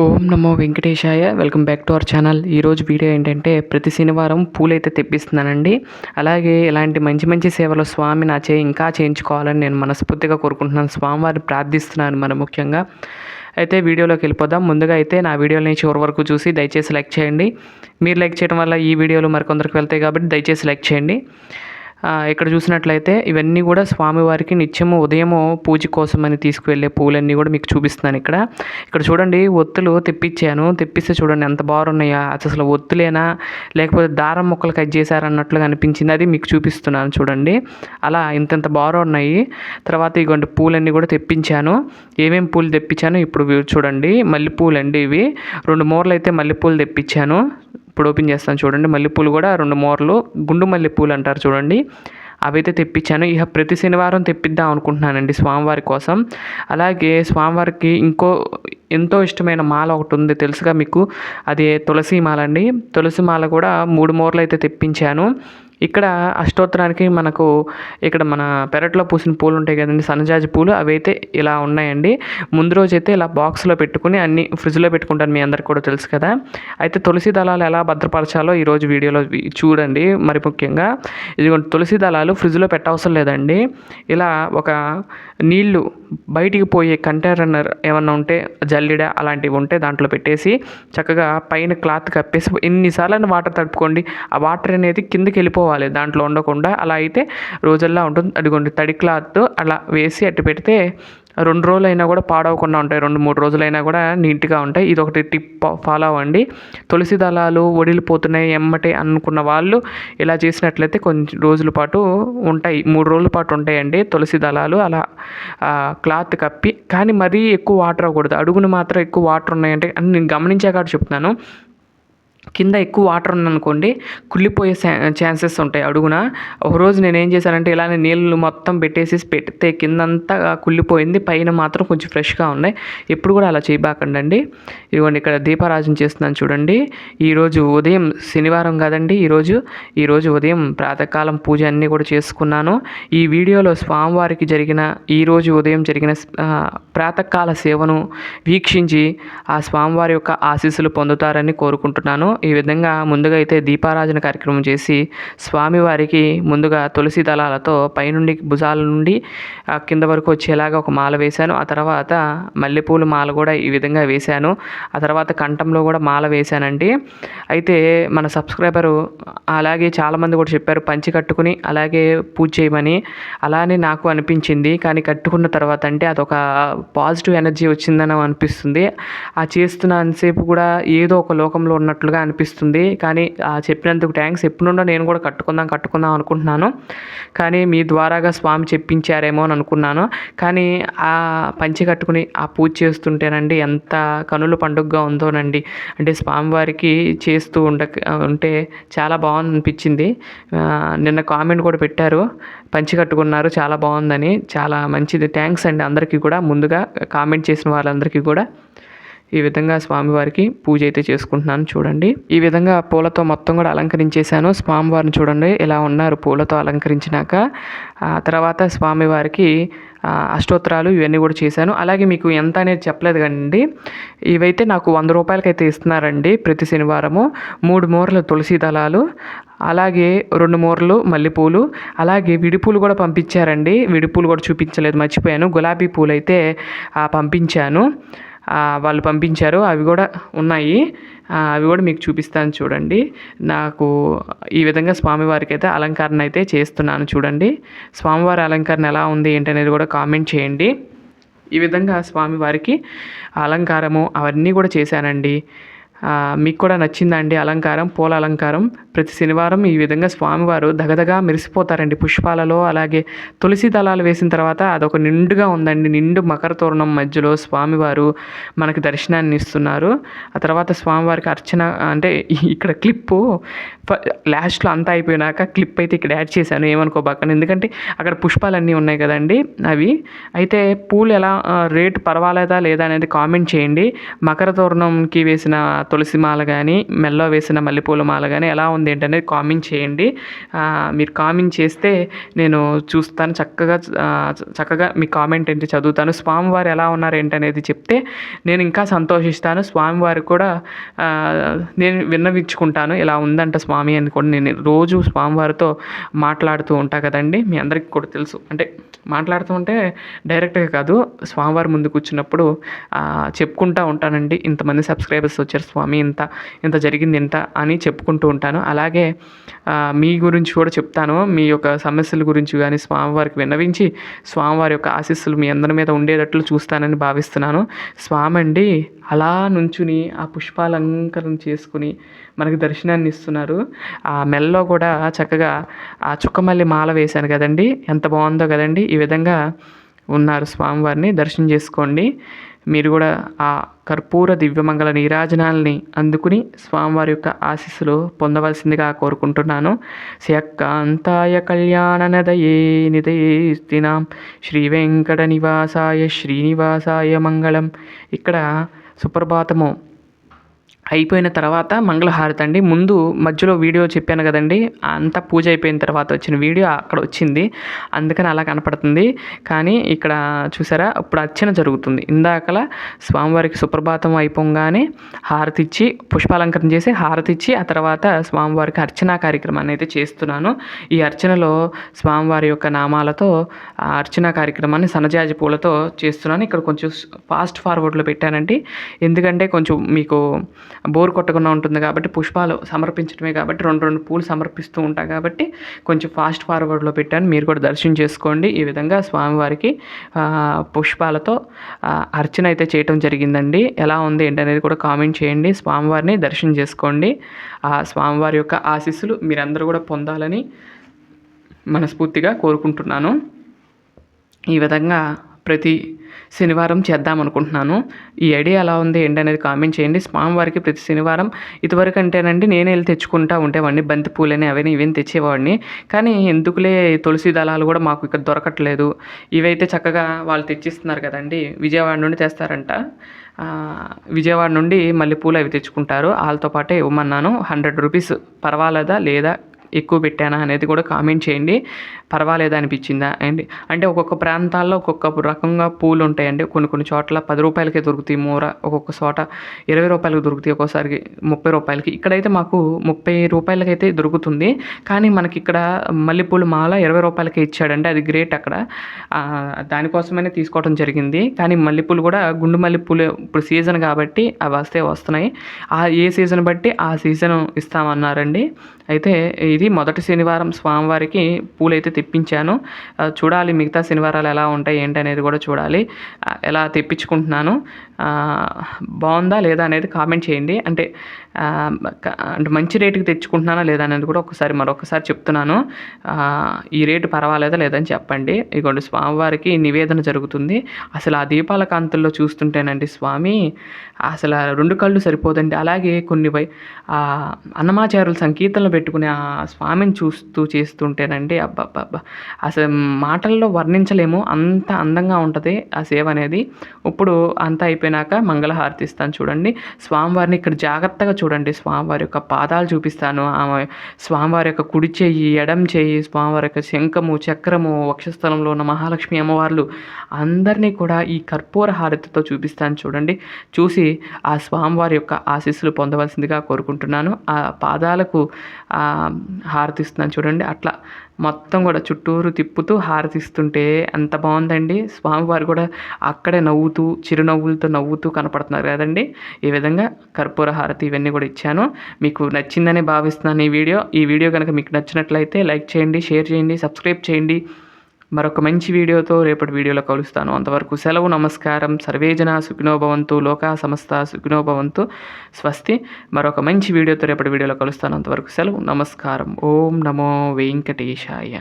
ఓం నమో వెంకటేశాయ. Welcome back to our channel. ఈరోజు video ఏంటంటే ప్రతి శనివారం పూలైతే తెప్పిస్తున్నానండి. అలాగే ఇలాంటి మంచి మంచి సేవలు స్వామి నా చే ఇంకా చేయించుకోవాలని నేను మనస్ఫూర్తిగా కోరుకుంటున్నాను. స్వామివారిని ప్రార్థిస్తున్నాను మన ముఖ్యంగా. అయితే వీడియోలోకి వెళ్ళిపోదాం. ముందుగా అయితే నా వీడియోని చివరి వరకు చూసి దయచేసి లైక్ చేయండి. మీరు లైక్ చేయడం వల్ల ఈ వీడియోలు మరికొందరికి వెళ్తాయి కాబట్టి దయచేసి లైక్ చేయండి. ఇక్కడ చూసినట్లయితే ఇవన్నీ కూడా స్వామివారికి నిత్యము ఉదయము పూజ కోసమని తీసుకువెళ్ళే పూలన్నీ కూడా మీకు చూపిస్తున్నాను ఇక్కడ. ఇక్కడ చూడండి ఒత్తులు తెప్పించాను. తెప్పిస్తే చూడండి ఎంత బాగున్నాయా. అసలు ఒత్తులేనా? లేకపోతే దారం మొక్కలు కట్ చేశారన్నట్లుగా అనిపించింది. అది మీకు చూపిస్తున్నాను చూడండి. అలా ఇంతంత బాగున్నాయి. తర్వాత ఇగోండి పూలన్నీ కూడా తెప్పించాను. ఏమేమి పూలు తెప్పించాను ఇప్పుడు చూడండి. మల్లెపూలు అండి ఇవి. రెండు మూరలు అయితే మల్లెపూలు తెప్పించాను. ఇప్పుడు ఓపెన్ చేస్తాను చూడండి. మల్లెపూలు కూడా రెండు మూరలు. గుండు మల్లెపూలు అంటారు చూడండి. అవి అయితే తెప్పించాను. ఇక ప్రతి శనివారం తెప్పిద్దాం అనుకుంటున్నానండి స్వామివారి కోసం. అలాగే స్వామివారికి ఇంకో ఎంతో ఇష్టమైన మాల ఒకటి ఉంది తెలుసుగా మీకు. అది తులసి మాల అండి తులసి మాల కూడా మూడు మూరలు అయితే తెప్పించాను. ఇక్కడ అష్టోత్తరానికి మనకు ఇక్కడ మన పెరట్లో పూసిన పూలు ఉంటాయి కదండి సన్నజాజి పూలు. అవి అయితే ఇలా ఉన్నాయండి. ముందు రోజు అయితే ఇలా బాక్స్లో పెట్టుకుని అన్ని ఫ్రిడ్జ్లో పెట్టుకుంటాను మీ అందరికి కూడా తెలుసు కదా. అయితే తులసి దళాలు ఎలా భద్రపరచాలో ఈరోజు వీడియోలో చూడండి. మరి ముఖ్యంగా ఇదిగోండి తులసి దళాలు ఫ్రిడ్జ్లో పెట్టవసరం లేదండి. ఇలా ఒక నీళ్ళు బయటికి పోయే కంటైనర్ ఏమన్నా ఉంటే జల్లిడ అలాంటివి ఉంటే దాంట్లో పెట్టేసి చక్కగా పైన క్లాత్ కప్పేసి ఎన్నిసార్లు వాటర్ తడుపుకోండి. ఆ వాటర్ అనేది కిందకి వెళ్ళిపోవాలి. పెట్టుకోవాలి దాంట్లో ఉండకుండా అలా అయితే రోజల్లా ఉంటుంది. అదిగోండి తడి క్లాత్ అలా వేసి అట్టు పెడితే రెండు రోజులైనా కూడా పాడవకుండా ఉంటాయి. రెండు మూడు రోజులైనా కూడా నీట్గా ఉంటాయి. ఇది ఒకటి టిప్ ఫాలో అవ్వండి. తులసి దళాలు ఒడిలిపోతున్నాయి ఎమ్మటే అనుకున్న వాళ్ళు ఇలా చేసినట్లయితే కొంచెం రోజుల పాటు ఉంటాయి. మూడు రోజుల పాటు ఉంటాయండి తులసి దళాలు. అలా క్లాత్ కప్పి కానీ మరీ ఎక్కువ వాటర్ అవ్వకూడదు. అడుగును మాత్రం ఎక్కువ వాటర్ ఉన్నాయంటే అని నేను గమనించాక చెప్తున్నాను. కింద ఎక్కువ వాటర్ ఉందనుకోండి కుళ్ళిపోయే ఛాన్సెస్ ఉంటాయి అడుగున. ఒకరోజు నేను ఏం చేశానంటే ఇలానే నీళ్ళు మొత్తం పెట్టేసి పెడితే కిందంతా కుళ్ళిపోయింది పైన మాత్రం కొంచెం ఫ్రెష్గా ఉన్నాయి. ఎప్పుడు కూడా అలా చేయబాకండి ఇదిగోండి ఇక్కడ దీపారాజన చేస్తున్నాను చూడండి. ఈరోజు ఉదయం శనివారం కాదండి ఈరోజు ఈరోజు ఉదయం ప్రాతకాలం పూజ అన్నీ కూడా చేసుకున్నాను. ఈ వీడియోలో స్వామివారికి జరిగిన ఈరోజు ఉదయం జరిగిన ప్రాతకాల సేవను వీక్షించి ఆ స్వామివారి యొక్క ఆశీస్సులు పొందుతారని కోరుకుంటున్నాను. ఈ విధంగా ముందుగా అయితే దీపారాజన కార్యక్రమం చేసి స్వామివారికి ముందుగా తులసి దళాలతో పైనుండి భుజాల నుండి కింద వరకు వచ్చేలాగా ఒక మాల వేశాను. ఆ తర్వాత మల్లెపూల మాల కూడా ఈ విధంగా వేశాను. ఆ తర్వాత కంఠంలో కూడా మాల వేశానండి. అయితే మన సబ్స్క్రైబరు అలాగే చాలామంది కూడా చెప్పారు పంచి కట్టుకుని అలాగే పూజ చేయమని. అలానే నాకు అనిపించింది. కానీ కట్టుకున్న తర్వాత అంటే అదొక పాజిటివ్ ఎనర్జీ వచ్చిందని అనిపిస్తుంది. ఆ చేస్తున్న అంతసేపు కూడా ఏదో ఒక లోకంలో ఉన్నట్లుగా అనిపిస్తుంది. కానీ చెప్పినందుకు థ్యాంక్స్ ఎప్పుడుండో నేను కూడా కట్టుకుందాం కట్టుకుందాం అనుకుంటున్నాను. కానీ మీ ద్వారాగా స్వామి చెప్పించారేమో అని అనుకున్నాను. కానీ ఆ పంచి కట్టుకుని ఆ పూజ చేస్తుంటేనండి ఎంత కనుల పండుగగా ఉందోనండి. అంటే స్వామివారికి చేస్తూ ఉండ ఉంటే చాలా బాగుంది అనిపించింది నిన్న కామెంట్ కూడా పెట్టారు. పంచి కట్టుకున్నారు చాలా బాగుందని. చాలా మంచిది. థ్యాంక్స్ అండి అందరికీ కూడా. ముందుగా కామెంట్ చేసిన వాళ్ళందరికీ కూడా. ఈ విధంగా స్వామివారికి పూజ అయితే చేసుకుంటున్నాను చూడండి. ఈ విధంగా పూలతో మొత్తం కూడా అలంకరించేశాను. స్వామివారిని చూడండి ఇలా ఉన్నారు పూలతో అలంకరించినాక. ఆ తర్వాత స్వామివారికి అష్టోత్తరాలు ఇవన్నీ కూడా చేశాను. అలాగే మీకు ఎంత అనేది చెప్పలేదు కండి ఇవైతే నాకు వంద రూపాయలకైతే ఇస్తున్నారండి ప్రతి శనివారము. మూడు మూరలు తులసి దళాలు అలాగే రెండు మూరలు మల్లెపూలు అలాగే విడిపూలు కూడా పంపించారండి. విడిపూలు కూడా చూపించలేదు మర్చిపోయాను. గులాబీ పూలు అయితే పంపించాను. వాళ్ళు పంపించారు. అవి కూడా ఉన్నాయి. అవి కూడా మీకు చూపిస్తాను చూడండి. నాకు ఈ విధంగా స్వామివారికి అయితే అలంకరణ అయితే చేస్తున్నాను చూడండి. స్వామివారి అలంకరణ ఎలా ఉంది ఏంటనేది కూడా కామెంట్ చేయండి. ఈ విధంగా స్వామివారికి అలంకారము అవన్నీ కూడా చేశానండి. మీకు కూడా నచ్చిందండి అలంకారం పూల అలంకారం. ప్రతి శనివారం ఈ విధంగా స్వామివారు దగదగా మెరిసిపోతారండి పుష్పాలలో. అలాగే తులసి దళాలు వేసిన తర్వాత అదొక నిండుగా ఉందండి. నిండు మకర తోరణం మధ్యలో స్వామివారు మనకి దర్శనాన్ని ఇస్తున్నారు. ఆ తర్వాత స్వామివారికి అర్చన అంటే ఇక్కడ క్లిప్పు లాస్ట్లో అంతా అయిపోయినాక క్లిప్ అయితే ఇక్కడ యాడ్ చేశాను ఏమనుకోబాకండి. ఎందుకంటే అక్కడ పుష్పాలన్నీ ఉన్నాయి కదండి అవి. అయితే పూలు ఎలా రేటు పర్వాలేదా లేదా అనేది కామెంట్ చేయండి. మకర తోరణంకి వేసిన తులసి మాల కానీ మెల్లో వేసిన మల్లెపూల మాల కానీ ఎలా ఉంది ఏంటనేది కామెంట్ చేయండి. మీరు కామెంట్ చేస్తే నేను చూస్తాను. చక్కగా చక్కగా మీ కామెంట్ ఏంటి చదువుతాను. స్వామివారు ఎలా ఉన్నారు ఏంటనేది చెప్తే నేను ఇంకా సంతోషిస్తాను. స్వామివారు కూడా నేను విన్నవించుకుంటాను. ఇలా ఉందంట స్వామి అని కూడా నేను రోజు స్వామివారితో మాట్లాడుతూ ఉంటా కదండి. మీ అందరికీ కూడా తెలుసు. అంటే మాట్లాడుతూ ఉంటే డైరెక్ట్గా కాదు స్వామివారి ముందు కూర్చున్నప్పుడు చెప్పుకుంటూ ఉంటానండి. ఇంతమంది సబ్స్క్రైబర్స్ వచ్చారు స్వామి ఇంత ఇంత జరిగింది ఇంత అని చెప్పుకుంటూ ఉంటాను. అలాగే మీ గురించి కూడా చెప్తాను. మీ యొక్క సమస్యల గురించి కానీ స్వామివారికి విన్నవించి స్వామివారి యొక్క ఆశీస్సులు మీ అందరి మీద ఉండేటట్లు చూస్తానని భావిస్తున్నాను. స్వామి అండి అలా నుంచుని ఆ పుష్పాలంకరణ చేసుకుని మనకి దర్శనాన్ని ఇస్తున్నారు. ఆ మెల్లో కూడా చక్కగా ఆ చుక్కమల్లి మాల వేశాను కదండి. ఎంత బాగుందో కదండి. ఈ విధంగా ఉన్నారు. స్వామివారిని దర్శనం చేసుకోండి. మీరు కూడా ఆ కర్పూర దివ్యమంగళ నీరాజనాల్ని అందుకుని స్వామివారి యొక్క ఆశీస్సులు పొందవలసిందిగా కోరుకుంటున్నాను. శక్కాంతాయ కళ్యాణనదయే నిదయేస్తినాం శ్రీ వెంకట నివాసాయ శ్రీనివాసాయ మంగళం. ఇక్కడ సుప్రభాతము అయిపోయిన తర్వాత మంగళహారతి అండి. ముందు మధ్యలో వీడియో చెప్పాను కదండి. అంతా పూజ అయిపోయిన తర్వాత వచ్చిన వీడియో అక్కడ వచ్చింది. అందుకని అలా కనపడుతుంది. కానీ ఇక్కడ చూసారా? ఇప్పుడు అర్చన జరుగుతుంది. ఇందాకల స్వామివారికి సుప్రభాతం అయిపోగానే హారతి ఇచ్చి పుష్పాలంకరణ చేసి హారతి ఇచ్చి ఆ తర్వాత స్వామివారికి అర్చనా కార్యక్రమాన్ని అయితే చేస్తున్నాను. ఈ అర్చనలో స్వామివారి యొక్క నామాలతో ఆ అర్చనా కార్యక్రమాన్ని సనజాజి పూలతో చేస్తున్నాను. ఇక్కడ కొంచెం ఫాస్ట్ ఫార్వర్డ్లో పెట్టానండి. ఎందుకంటే కొంచెం మీకు బోర్ కొట్టకుండా ఉంటుంది కాబట్టి పుష్పాలు సమర్పించడమే కాబట్టి రెండు రెండు పూలు సమర్పిస్తూ ఉంటాం కాబట్టి కొంచెం ఫాస్ట్ ఫార్వర్డ్లో పెట్టాను. మీరు కూడా దర్శనం చేసుకోండి. ఈ విధంగా స్వామివారికి పుష్పాలతో అర్చన అయితే చేయటం జరిగిందండి. ఎలా ఉంది ఏంటనేది కూడా కామెంట్ చేయండి. స్వామివారిని దర్శనం చేసుకోండి. ఆ స్వామివారి యొక్క ఆశీస్సులు మీరందరూ కూడా పొందాలని మనస్ఫూర్తిగా కోరుకుంటున్నాను. ఈ విధంగా ప్రతి శనివారం చేద్దాం అనుకుంటున్నాను. ఈ ఐడియా ఎలా ఉంది ఏంటి అనేది కామెంట్ చేయండి. స్వామివారికి ప్రతి శనివారం ఇదివరకు అంటేనండి నేనే వెళ్ళి తెచ్చుకుంటా ఉండేవాడిని బంతి పూలని అవన్నీ ఇవేం తెచ్చేవాడిని. కానీ ఎందుకులే తులసి దళాలు కూడా మాకు ఇక్కడ దొరకట్లేదు. ఇవైతే చక్కగా వాళ్ళు తెచ్చిస్తున్నారు కదండి. విజయవాడ నుండి తెస్తారంట. విజయవాడ నుండి మల్లెపూలు అవి తెచ్చుకుంటారు. వాళ్ళతో పాటే ఇవ్వమన్నాను. హండ్రెడ్ రూపీస్ పర్వాలేదా? లేదా? ఎక్కువ పెట్టానా అనేది కూడా కామెంట్ చేయండి. పర్వాలేదు అనిపించిందా? అండి అంటే ఒక్కొక్క ప్రాంతాల్లో ఒక్కొక్క రకంగా పూలు ఉంటాయండి. కొన్ని కొన్ని చోట్ల పది రూపాయలకే దొరుకుతాయి. మూర ఒక్కొక్క చోట ఇరవై రూపాయలకు దొరుకుతాయి. ఒక్కోసారికి ముప్పై రూపాయలకి. ఇక్కడైతే మాకు ముప్పై రూపాయలకైతే దొరుకుతుంది. కానీ మనకి ఇక్కడ మల్లెపూలు మాల ఇరవై రూపాయలకే ఇచ్చాడండి. అది గ్రేట్ అక్కడ. దానికోసమనే తీసుకోవడం జరిగింది. కానీ మల్లెపూలు కూడా గుండు మల్లెపూలు ఇప్పుడు సీజన్ కాబట్టి అవి వస్తే వస్తున్నాయి. ఆ ఏ సీజన్ బట్టి ఆ సీజన్ ఇస్తామన్నారండి. అయితే ఇది ఇది మొదటి శనివారం స్వామివారికి పూలైతే తెప్పించాను. చూడాలి మిగతా శనివారాలు ఎలా ఉంటాయి ఏంటి అనేది కూడా చూడాలి. ఎలా తెప్పించుకుంటున్నాను బాగుందా లేదా అనేది కామెంట్ చేయండి. అంటే అంటే మంచి రేటుకి తెచ్చుకుంటున్నానా లేదా అనేది కూడా ఒకసారి మరొకసారి చెప్తున్నాను. ఈ రేటు పర్వాలేదా లేదని చెప్పండి. ఇదిగోండి స్వామివారికి నివేదన జరుగుతుంది. అసలు ఆ దీపాల కాంతుల్లో చూస్తుంటేనండి స్వామి అసలు రెండు కళ్ళు సరిపోదండి. అలాగే కొన్ని అన్నమాచారులు సంకీర్తనలు పెట్టుకుని ఆ స్వామిని చూస్తూ చేస్తుంటేనండి అబ్బబ్బబ్బా. అసలు మాటల్లో వర్ణించలేము. అంత అందంగా ఉంటుంది ఆ సేవ అనేది. ఇప్పుడు అంతా అయిపోయినాక మంగళహారతి ఇస్తాను చూడండి. స్వామివారిని ఇక్కడ జాగ్రత్తగా చూడండి స్వామివారి యొక్క పాదాలు చూపిస్తాను. ఆమె స్వామివారి యొక్క కుడి చేయి ఎడం చేయి స్వామివారి యొక్క శంఖము చక్రము వక్షస్థలంలో ఉన్న మహాలక్ష్మి అమ్మవార్లు అందరినీ కూడా ఈ కర్పూర హారతితో చూపిస్తాను చూడండి. చూసి ఆ స్వామివారి యొక్క ఆశీస్సులు పొందవలసిందిగా కోరుకుంటున్నాను. ఆ పాదాలకు హారతిస్తున్నాను చూడండి. అట్లా మొత్తం కూడా చుట్టూరు తిప్పుతూ హారతిస్తుంటే ఎంత బాగుందండి. స్వామివారు కూడా అక్కడే నవ్వుతూ చిరునవ్వులతో నవ్వుతూ కనపడుతున్నారు కదండి. ఈ విధంగా కర్పూర హారతి ఇవన్నీ కూడా ఇచ్చాను. మీకు నచ్చిందని భావిస్తున్నాను ఈ వీడియో. ఈ వీడియో కనుక మీకు నచ్చినట్లయితే లైక్ చేయండి షేర్ చేయండి సబ్స్క్రైబ్ చేయండి. మరొక మంచి వీడియోతో రేపటి వీడియోలో కలుస్తాను. అంతవరకు సెలవు నమస్కారం. సర్వేజన సుఖినోభవంతు లోకా సమస్త సుఖినోభవంతు. స్వస్తి. మరొక మంచి వీడియోతో రేపటి వీడియోలో కలుస్తాను. అంతవరకు సెలవు నమస్కారం. ఓం నమో వెంకటేశాయ.